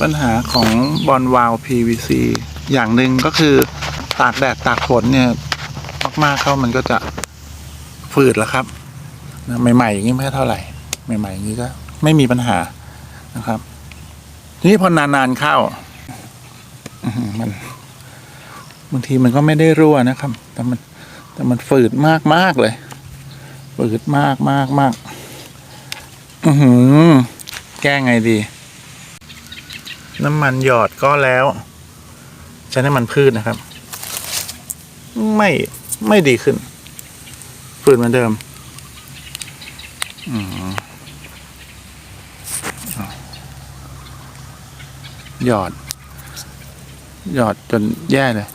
ปัญหาของบอลวาล PVC อย่างหนึ่งก็คือตากแดดตากฝนเนี่ยมากๆเข้ามันก็จะฝืดแล้วครับนะใหม่ๆอย่างนี้ไม่เท่าไหร่ ใหม่ๆอย่างนี้ก็ไม่มีปัญหานะครับ ทีนี้พอนานๆเข้ามันบางทีมันก็ไม่ได้รั่วนะครับ แต่มันแต่มันฝืดมากมากๆเลยฝืดมากมากมากอือหือแก้ไงดี น้ำมันหยอดก็แล้ว ใช้น้ำมันพืชนะครับ ไม่ไม่ดีขึ้นฝืนเหมือนเดิมหยอด หยอดจนแย่เลย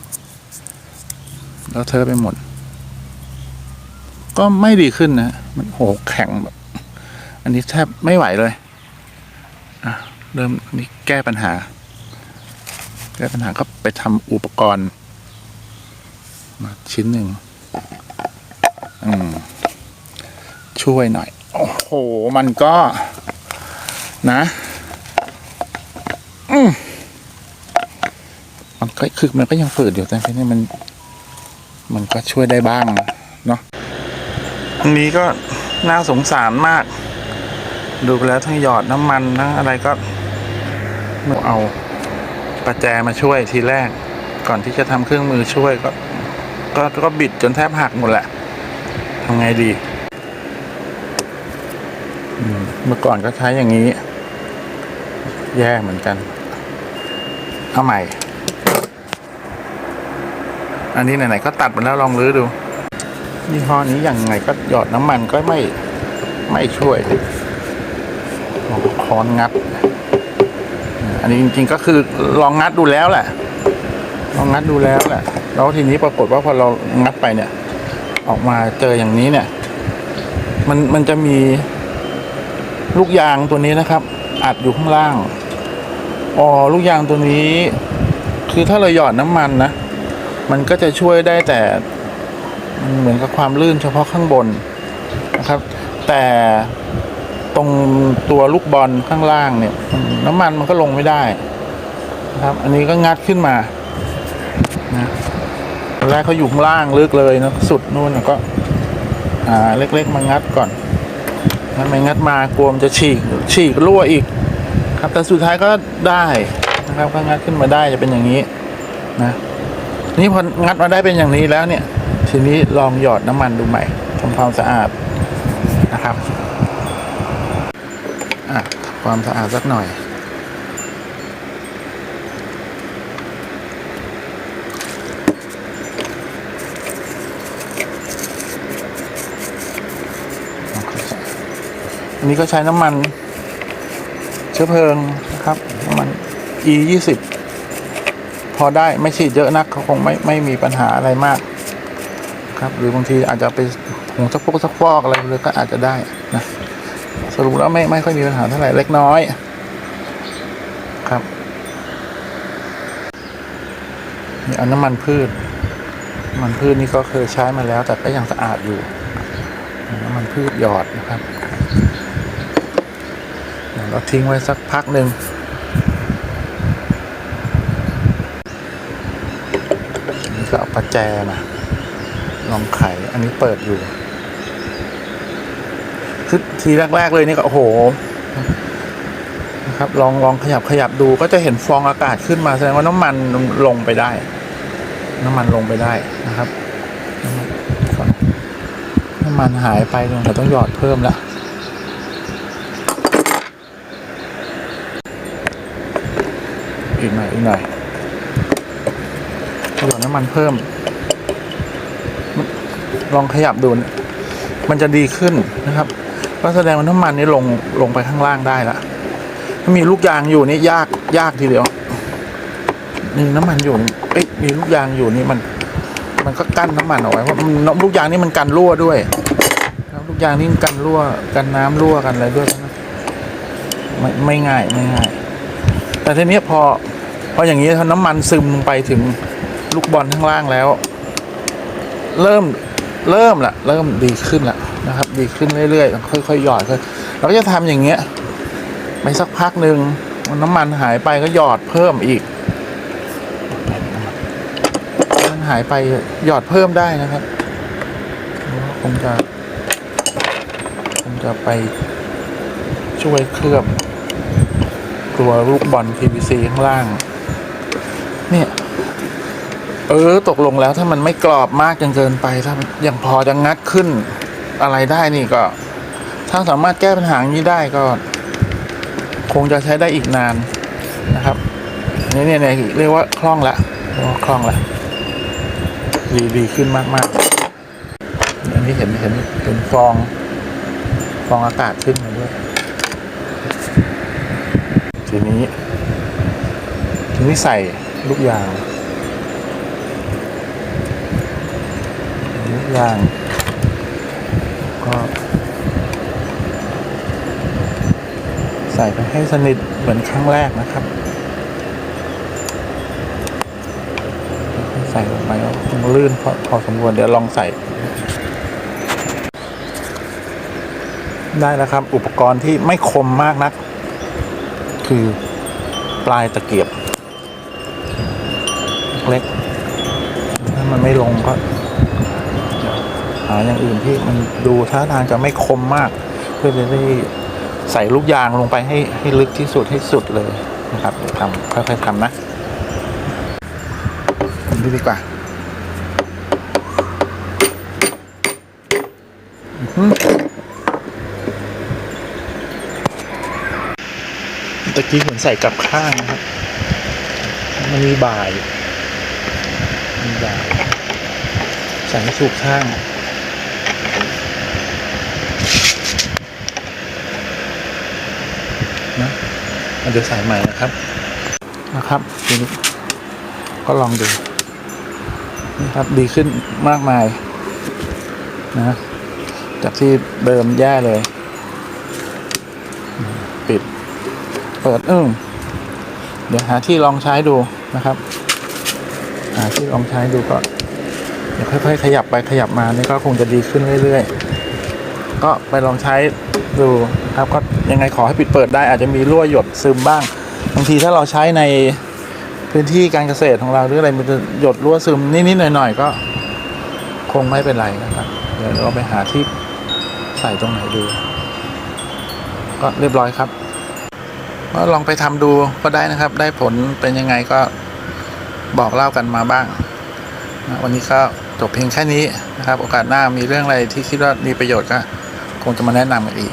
แล้วเธอไปหมด ก็ไม่ดีขึ้นนะ มันโหแข็งแบบ อันนี้แทบไม่ไหวเลย อะ เริ่มนนี้แก้ปัญหา แก้ปัญหาก็ไปทำอุปกรณ์ มาชิ้นหนึ่งอืมช่วยหน่อย โอ้โห มันก็ นะ อืมมันก็คือมันก็ยังฝืดอยู่แต่ทีนี้มัน มันก็ช่วยได้บ้างเนาะอันนี้ก็น่าสงสารมาก ดูไปแล้วทั้งหยอดน้ำมันทั้งอะไรก็ เอาประแจมาช่วยทีแรก ก่อนที่จะทำเครื่องมือช่วยก็ก็ก็บิดจนแทบหักหมดแหละทำไงดีเมื่อก่อนก็ใช้อย่างนี้ แย่เหมือนกันเอาใหม่ อันนี้ไหนๆก็ตัดมาแล้วลองรื้อดูยี่ห้อนี้ยังไงก็หยอดน้ำมันก็ไม่ไม่ช่วย ค้อนงัด อันนี้จริง ๆ ก็คือลองงัดดูแล้วแหละ ลองงัดดูแล้วแหละ แล้วทีนี้ปรากฏว่าพอเรางัดไปเนี่ย ออกมาเจออย่างนี้เนี่ย มันมันจะมีลูกยางตัวนี้นะครับ อัดอยู่ข้างล่าง อ๋อลูกยางตัวนี้ คือถ้าเราหยอดน้ำมันนะ มันก็จะช่วยได้แต่เหมือนกับความลื่นเฉพาะข้างบนนะครับ แต่ ตรงตัวลูกบอลข้างล่างเนี่ย น้ำมันมันก็ลงไม่ได้นะครับ อันนี้ก็งัดขึ้นมานะตอนแรกเขาอยู่ข้างล่างลึกเลยนะสุดนู่นก็อ่าเล็กๆมางัดก่อนงัดไปงัดมากลัวมนจะฉีกฉีกรั่วอีก ครับแต่สุดท้ายก็ได้นะครับก็งัดขึ้นมาได้จะเป็นอย่างนี้นะนี่พองัดมาได้เป็นอย่างนี้แล้วเนี่ย ทีนี้ลองหยอดน้ำมันดูใหม่ทำความสะอาดนะครับ อะความสะอาดสักหน่อย อันนี้ก็ใช้น้ำมัน เชื้อเพลิงนะครับ น้ำมัน e ยี่สิบพอได้ไม่ฉีดเยอะนักเขาคงไม่ไม่มีปัญหาอะไรมาก ครับ หรือบางทีอาจจะไปผงสักพวกสักฟอกอะไรเลยก็อาจจะได้นะ สรุปแล้วไม่ไม่ค่อยมีปัญหาเท่าไหร่เล็กน้อย ครับนี่เอาน้ำมันพืชน้ำมันพืชนี่ก็เคยใช้มาแล้ว แต่ก็ยังสะอาดอยู่น้ำมันพืชหยอดนะครับเดี๋ยวเราทิ้งไว้สักพักหนึ่งนี่ก็เอาประแจมาลองไขอันนี้เปิดอยู่ คือทีแรก ๆ เลยนี่ก็โอ้โหนะครับลองลองขยับขยับดูก็จะเห็นฟองอากาศขึ้นมาแสดงว่าน้ำมันลงไปได้ น้ำมันลงไปได้นะครับน้ำมันหายไปเราต้องหยอดเพิ่มละอีกหน่อยอีกหน่อยหยดน้ำมันเพิ่ม ลองขยับดู มันจะดีขึ้นนะครับ ก็แสดงว่าน้ำมันนี่ลงลงไปข้างล่างได้ละถ้ามีลูกยางอยู่นี่ยากยากทีเดียวนี่น้ำมันอยู่เอ้ยมีลูกยางอยู่นี่มัน มันก็กั้นน้ำมันเอาไว้เพราะมันลูกยางนี่มันกันรั่วด้วยแล้วลูกยางนี่กันรั่วกันน้ำรั่วกันอะไรด้วยนะไม่ไม่ง่ายไม่ง่าย แต่ทีนี้พอพออย่างนี้ถ้าน้ำมันซึมลงไปถึงลูกบอลข้างล่างแล้ว เริ่มเริ่มละเริ่มดีขึ้นละ นะครับ ดีขึ้นเรื่อยๆ ค่อยๆหยอดค่อยเราก็จะทำอย่างเงี้ยไปสักพักหนึ่งน้ำมันหายไปก็หยอดเพิ่มอีก มันหายไปหยอดเพิ่มได้นะครับคงจะคงจะไปช่วยเคลือบตัวลูกบอล PVC ข้างล่าง เนี่ย เออ ตกลงแล้วถ้ามันไม่กรอบมากจนเกินไป ถ้ามันยังพอจะงัดขึ้น อะไรได้นี่ก็ ถ้าสามารถแก้ปัญหานี้ได้ก็ คงจะใช้ได้อีกนานนะครับนี่เนี่ยเนี่ยเรียกว่าคล่องละว่าคล่องละดีดีขึ้นมากมากๆอันนี้เห็นเห็นเป็นฟอง ฟองอากาศขึ้นมาด้วยทีนี้ ทีนี้ใส่ลูกยางลูกยาง ใส่ไปให้สนิทเหมือนครั้งแรกนะครับ ใส่ลงไปแล้วมันลื่นพอพอสมควรเดี๋ยวลองใส่ ได้แล้วครับ อุปกรณ์ที่ไม่คมมากนัก คือปลายตะเกียบ เล็ก ถ้ามันไม่ลงก็หาอย่างอื่นที่มันดูท่าทางจะไม่คมมาก เพื่อจะได้ ใส่ลูกยางลงไปให้ให้ลึกที่สุดให้สุดเลยนะครับเดี๋ยวทำค่อยๆทำนะดูดีกว่าอื้อหือตะกี้เหมือนใส่กลับข้างนะครับ มันมีบ่ายมีบ่ายใส่ให้ถูกข้าง นะเดี๋ยวใส่ใหม่นะครับ นะครับทีนี้ก็ลองดูนี่ครับดีขึ้นมากมายนะจากที่เดิมแย่เลย ปิด เปิดอึ้งเดี๋ยวหาที่ลองใช้ดูนะครับ หาที่ลองใช้ดูก็เดี๋ยวค่อยๆขยับไปขยับมานี่ก็คงจะดีขึ้นเรื่อยๆ ก็ไปลองใช้ ดูครับก็ยังไงขอให้ปิดเปิดได้อาจจะมีรั่วหยดซึมบ้าง บางทีถ้าเราใช้ในพื้นที่การเกษตรของเราหรืออะไรมันจะหยดรั่วซึมนิดๆหน่อยๆก็ คงไม่เป็นไรนะครับ เดี๋ยวเราไปหาที่ใส่ตรงไหนดู ก็เรียบร้อยครับก็ลองไปทำดูก็ได้นะครับ ได้ผลเป็นยังไงก็บอกเล่ากันมาบ้าง วันนี้ก็จบเพียงแค่นี้นะครับ โอกาสหน้ามีเรื่องอะไรที่คิดว่ามีประโยชน์ก็คงจะมาแนะนำกันอีก